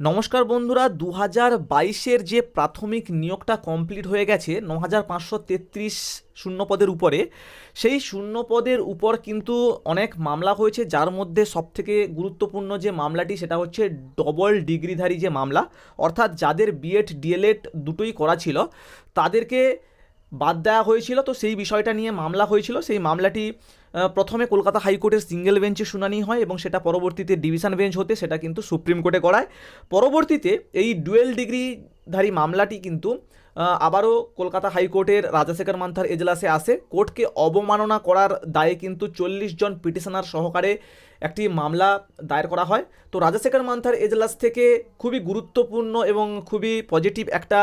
নমস্কার বন্ধুরা দু হাজার বাইশের যে প্রাথমিক নিয়োগটা কমপ্লিট হয়ে গেছে ন হাজার পাঁচশো তেত্রিশ শূন্য পদের উপরে, সেই শূন্যপদের উপর কিন্তু অনেক মামলা হয়েছে, যার মধ্যে সবথেকে গুরুত্বপূর্ণ যে মামলাটি, সেটা হচ্ছে ডবল ডিগ্রিধারী যে মামলা, অর্থাৎ যাদের বিএড, ডিএলএড দুটোই করা ছিল, তাদেরকে বাদ দেওয়া হয়েছিল। তো সেই বিষয়টা নিয়ে মামলা হয়েছিল। সেই মামলাটি প্রথমে কলকাতা হাইকোর্টের সিঙ্গেল বেঞ্চে শুনানি হয় এবং সেটা পরবর্তীতে ডিভিশন বেঞ্চ হতে সেটা কিন্তু সুপ্রিম কোর্টে করায় পরবর্তীতে এই ডুয়েল ডিগ্রিধারী মামলাটি কিন্তু আবারও কলকাতা হাইকোর্টের রাজাশেখর মান্থার এজলাসে আসে। কোর্টকে অবমাননা করার দায়ে কিন্তু চল্লিশ জন পিটিশনার সহকারে একটি মামলা দায়ের করা হয়। তো রাজাশেখর মান্থার এজলাস থেকে খুবই গুরুত্বপূর্ণ এবং খুবই পজিটিভ একটা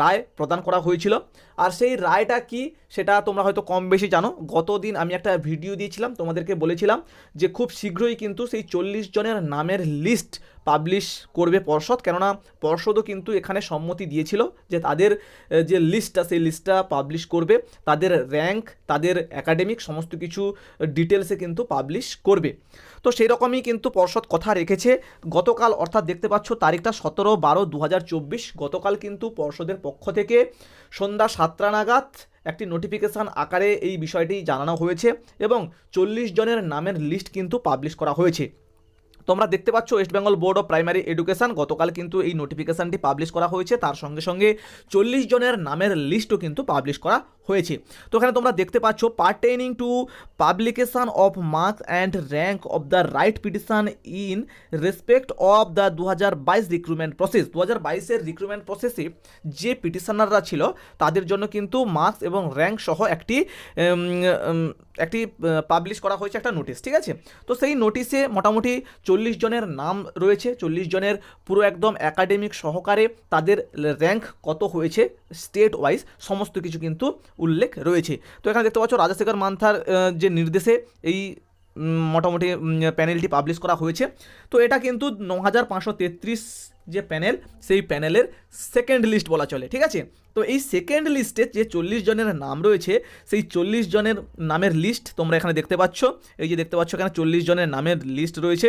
রায় প্রদান করা হয়েছিল। আর সেই রায়টা কি সেটা তোমরা হয়তো কম বেশি জানো। গতদিন আমি একটা ভিডিও দিয়েছিলাম, তোমাদেরকে বলেছিলাম যে খুব শীঘ্রই কিন্তু সেই চল্লিশ জনের নামের লিস্ট পাবলিশ করবে পর্ষদ। কেননা পর্ষদও কিন্তু এখানে সম্মতি দিয়েছিল যে তাদের যে লিস্টটা, সেই লিস্টটা পাবলিশ করবে। তাদের র্যাঙ্ক, তাদের একাডেমিক সমস্ত কিছু ডিটেলসে কিন্তু পাবলিশ করবে। তো সেই রকমই কিন্তু পর্ষদ কথা রেখেছে। গতকাল, অর্থাৎ দেখতে পাচ্ছ তারিখটা সতেরো বারো দু গতকাল কিন্তু পর্ষদের পক্ষ থেকে সন্ধ্যা সাতটা নাগাদ একটি নোটিফিকেশান আকারে এই বিষয়টি জানানো হয়েছে এবং চল্লিশ জনের নামের লিস্ট কিন্তু পাবলিশ করা হয়েছে। তোমরা দেখতে পাচ্ছ West Bengal board of primary education গতকাল কিন্তু এই নোটিফিকেশানটি পাবলিশ করা হয়েছে। তার সঙ্গে সঙ্গে চল্লিশ জনের নামের লিস্টও কিন্তু পাবলিশ করা হয়েছে। তো এখানে তোমরা দেখতে পাচ্ছ pertaining to publication of marks and rank of the writ petition in respect of the দু হাজার বাইশ রিক্রুটমেন্ট প্রসেস দু হাজার বাইশের রিক্রুটমেন্ট প্রসেসে যে পিটিশনাররা ছিল, তাদের জন্য কিন্তু মার্কস এবং র্যাঙ্ক সহ একটি একটি পাবলিশ করা হয়েছে একটা নোটিশ ঠিক আছে? তো সেই নোটিশে মোটামুটি চল্লিশ জনের নাম রয়েছে, চল্লিশ জনের পুরো একদম একাডেমিক সহকারে তাদের র্যাঙ্ক কত হয়েছে স্টেট ওয়াইজ সমস্ত কিছু কিন্তু উল্লেখ রয়েছে। তো এখানে দেখতে পাচ্ছ রাজাশেখর মান্থার যে নির্দেশে এই মোটামুটি প্যানেলটি পাবলিশ করা হয়েছে। তো এটা কিন্তু ন হাজার পাঁচশো তেত্রিশ যে প্যানেল সেই প্যানেলের সেকেন্ড লিস্ট বলা চলে, ঠিক আছে? তো এই সেকেন্ড লিস্টে যে চল্লিশ জনের নাম রয়েছে, সেই চল্লিশ জনের নামের লিস্ট তোমরা এখানে দেখতে পাচ্ছ। এই যে দেখতে পাচ্ছ এখানে চল্লিশ জনের নামের লিস্ট রয়েছে।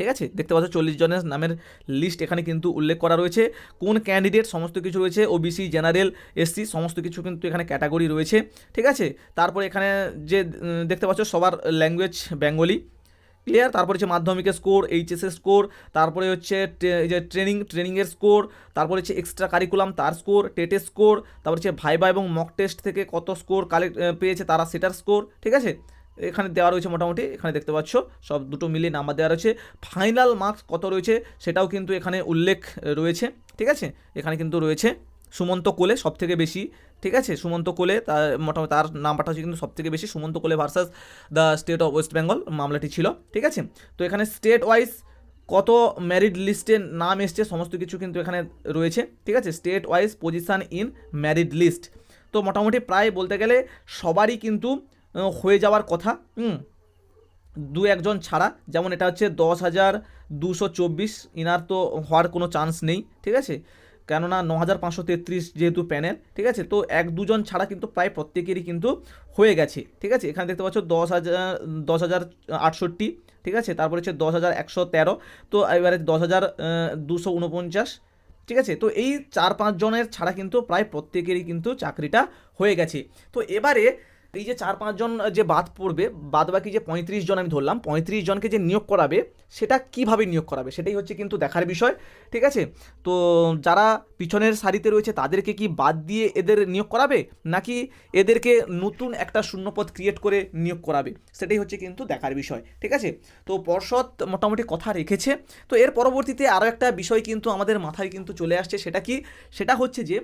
ঠিক আছে? দেখতে পাচ্ছ চল্লিশ জনের নামের লিস্ট এখানে কিন্তু উল্লেখ করা রয়েছে। কোন ক্যান্ডিডেট সমস্ত কিছু রয়েছে? ও ওবিসি জেনারেল এসসি সমস্ত কিছু কিন্তু এখানে ক্যাটাগরি রয়েছে। ঠিক আছে? তারপরে এখানে যে দেখতে পাচ্ছ সবার ল্যাঙ্গুয়েজ বেঙ্গলি ক্লিয়ার তারপরে হচ্ছে মাধ্যমিকের স্কোর এইচএসের স্কোর তারপরে হচ্ছে যে ট্রেনিং ট্রেনিংয়ের স্কোর তারপরে হচ্ছে এক্সট্রা কারিকুলাম তার স্কোর টেটের স্কোর তারপর হচ্ছে ভাইবা এবং মক টেস্ট থেকে কত স্কোর কালেক্ট পেয়েছে তারা সেটার স্কোর ঠিক আছে? এখানে দেওয়া রয়েছে মোটামুটি, এখানে দেখতে পাচ্ছ, সব দুটো মিলিয়ে নাম্বার দেওয়া রয়েছে। ফাইনাল মার্কস কত রয়েছে সেটাও কিন্তু এখানে উল্লেখ রয়েছে, ঠিক আছে? এখানে কিন্তু রয়েছে সুমন্ত কোলে সব থেকে বেশি, ঠিক আছে? সুমন্ত কোলে তার মোটামুটি তার নাম্বারটা হচ্ছে কিন্তু সব থেকে বেশি, Sumanta Kole versus the state of West Bengal মামলাটি ছিল, ঠিক আছে? তো এখানে স্টেট ওয়াইজ কত ম্যারিড লিস্টে নাম এসছে সমস্ত কিছু কিন্তু এখানে রয়েছে, ঠিক আছে? State wise position in merit list তো মোটামুটি প্রায় বলতে গেলে সবারই কিন্তু হয়ে যাওয়ার কথা দু একজন ছাড়া, যেমন এটা হচ্ছে দশ হাজার দুশো চব্বিশ, ইনার তো হওয়ার কোনো চান্স নেই, ঠিক আছে? কেননা ন হাজার পাঁচশো তেত্রিশ যেহেতু প্যানেল ঠিক আছে? তো এক দুজন ছাড়া কিন্তু প্রায় প্রত্যেকেরই কিন্তু হয়ে গেছে, ঠিক আছে? এখানে দেখতে পাচ্ছ দশ হাজার দশ হাজার আটষট্টি, ঠিক আছে? তারপরে হচ্ছে দশ হাজার একশো তেরো, তো এবারে দশ হাজার দুশো উনপঞ্চাশ, ঠিক আছে? তো এই চার পাঁচ জনের ছাড়া কিন্তু প্রায় প্রত্যেকেরই কিন্তু চাকরিটা হয়ে গেছে। তো এবারে এই যে চার পাঁচজন যে বাদ পড়বে, বাদ বাকি যে পঁয়ত্রিশ জন আমি ধরলাম, পঁয়ত্রিশ জনকে যে নিয়োগ করাবে, সেটা কীভাবে নিয়োগ করাবে? সেটাই হচ্ছে কিন্তু দেখার বিষয়, ঠিক আছে? তো যারা পিছনের সারিতে রয়েছে, তাদেরকে কি বাদ দিয়ে এদের নিয়োগ করাবে? নাকি এদেরকে নতুন একটা শূন্যপদ ক্রিয়েট করে নিয়োগ করাবে? সেটাই হচ্ছে কিন্তু দেখার বিষয়, ঠিক আছে? তো পর্ষদ মোটামুটি কথা রেখেছে। তো এর পরবর্তীতে আরও একটা বিষয় কিন্তু আমাদের মাথায় কিন্তু চলে আসছে, সেটা কি? সেটা হচ্ছে যে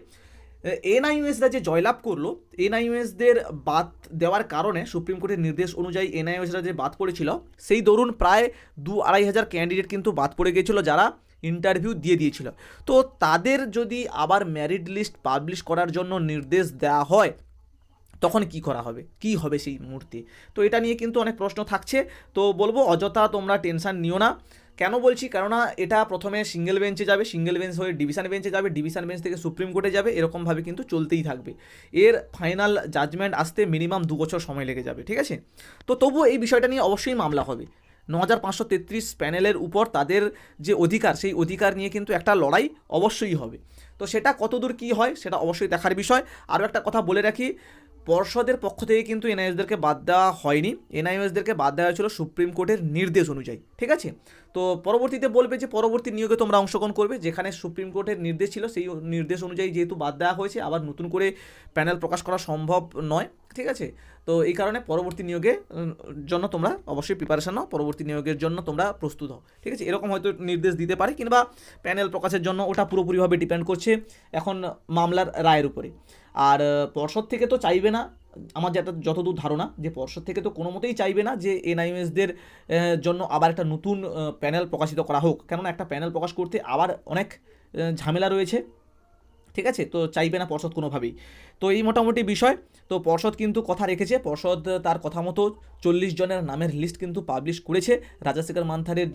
এনআইউএসরা যে জয়লাভ করল এনআইউএসদের বাদ দেওয়ার কারণে সুপ্রিম কোর্টের নির্দেশ অনুযায়ী এনআইউএসরা যে বাদ পড়েছিল, সেই দরুন প্রায় দু আড়াই হাজার ক্যান্ডিডেট কিন্তু বাদ পড়ে গিয়েছিল যারা ইন্টারভিউ দিয়ে দিয়েছিল। তো তাদের যদি আবার ম্যারিট লিস্ট পাবলিশ করার জন্য নির্দেশ দেওয়া হয় তখন কি করা হবে? কি হবে সেই মুহূর্তে? তো এটা নিয়ে কিন্তু অনেক প্রশ্ন থাকছে। তো বলব, অযথা তোমরা টেনশন নিও না। কেন বলছি? কেননা এটা প্রথমে সিঙ্গেল বেঞ্চে যাবে, সিঙ্গেল বেঞ্চ হয়ে ডিভিশন বেঞ্চে যাবে, ডিভিশন বেঞ্চ থেকে সুপ্রিম কোর্টে যাবে, এরকমভাবে কিন্তু চলতেই থাকবে। এর ফাইনাল জাজমেন্ট আসতে মিনিমাম দু বছর সময় লেগে যাবে, ঠিক আছে? তো তবুও এই বিষয়টা নিয়ে অবশ্যই মামলা হবে। ন হাজার পাঁচশো তেত্রিশ প্যানেলের উপর তাদের যে অধিকার, সেই অধিকার নিয়ে কিন্তু একটা লড়াই অবশ্যই হবে। তো সেটা কতদূর কী হয়, সেটা অবশ্যই দেখার বিষয়। আরও একটা কথা বলে রাখি পর্ষদের পক্ষ থেকে কিন্তু এনআইএসদেরকে বাদ দেওয়া হয়নি। এনআইএসদেরকে বাদ দেওয়া হয়েছিল সুপ্রিম কোর্টের নির্দেশ অনুযায়ী। ঠিক আছে? তো পরবর্তীতে বলবে যে পরবর্তী নিয়োগে তোমরা অংশগ্রহণ করবে, যেখানে সুপ্রিম কোর্টের নির্দেশ ছিল, সেই নির্দেশ অনুযায়ী যেহেতু বাদ দেওয়া হয়েছে, আবার নতুন করে প্যানেল প্রকাশ করা সম্ভব নয়, ঠিক আছে? তো এই কারণে পরবর্তী নিয়োগে জন্য তোমরা অবশ্যই প্রিপারেশন নাও, পরবর্তী নিয়োগের জন্য তোমরা প্রস্তুত হও, ঠিক আছে? এরকম হয়তো নির্দেশ দিতে পারে, কিংবা প্যানেল প্রকাশের জন্য ওটা পুরোপুরিভাবে ডিপেন্ড করছে এখন মামলার রায়ের উপরে। আর পর্ষদ থেকে তো চাইবে না আমার যেটা যতদূর ধারণা যে পর্ষদ থেকে তো কোনো মতেই চাইবে না যে এনআইএসদের জন্য আবার একটা নতুন প্যানেল প্রকাশিত করা হোক। কেননা একটা প্যানেল প্রকাশ করতে আবার অনেক ঝামেলা রয়েছে। ঠিক আছে? তো চাইবে না পর্ষদ কোনোভাবেই। তো এই মোটামুটি বিষয়। তো পর্ষদ কিন্তু কথা রেখেছে। পর্ষদ তার কথা মতো চল্লিশ জনের নামের লিস্ট কিন্তু পাবলিশ করেছে। রাজাশেখর মান্থারের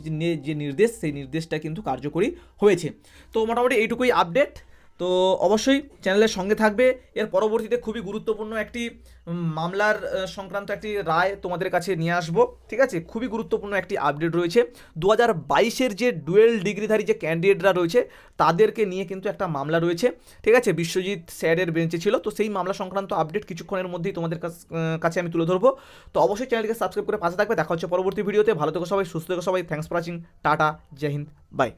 যে নির্দেশ, সেই নির্দেশটা কিন্তু কার্যকরী হয়েছে। তো মোটামুটি এইটুকুই আপডেট তো অবশ্যই চ্যানেলের সঙ্গে থাকবে। এর পরবর্তীতে খুবই গুরুত্বপূর্ণ একটি মামলার সংক্রান্ত একটি রায় তোমাদের কাছে নিয়ে আসব, ঠিক আছে? খুবই গুরুত্বপূর্ণ একটি আপডেট রয়েছে। দু হাজার বাইশের যে ডুয়েল ডিগ্রিধারী যে ক্যান্ডিডেটরা রয়েছে, তাদেরকে নিয়ে কিন্তু একটা মামলা রয়েছে, ঠিক আছে? বিশ্বজিৎ স্যারের বেঞ্চে ছিল। তো সেই মামলা সংক্রান্ত আপডেট কিছুক্ষণের মধ্যেই তোমাদের কাছ- আমি তুলে ধরবো। তো অবশ্যই চ্যানেলকে সাবস্ক্রাইব করে পাশে থাকবে। দেখা হচ্ছে পরবর্তী ভিডিওতে ভালো থেকো সবাই, সুস্থ থেকো সবাই। Thanks for watching tata. জয় হিন্দ। বাই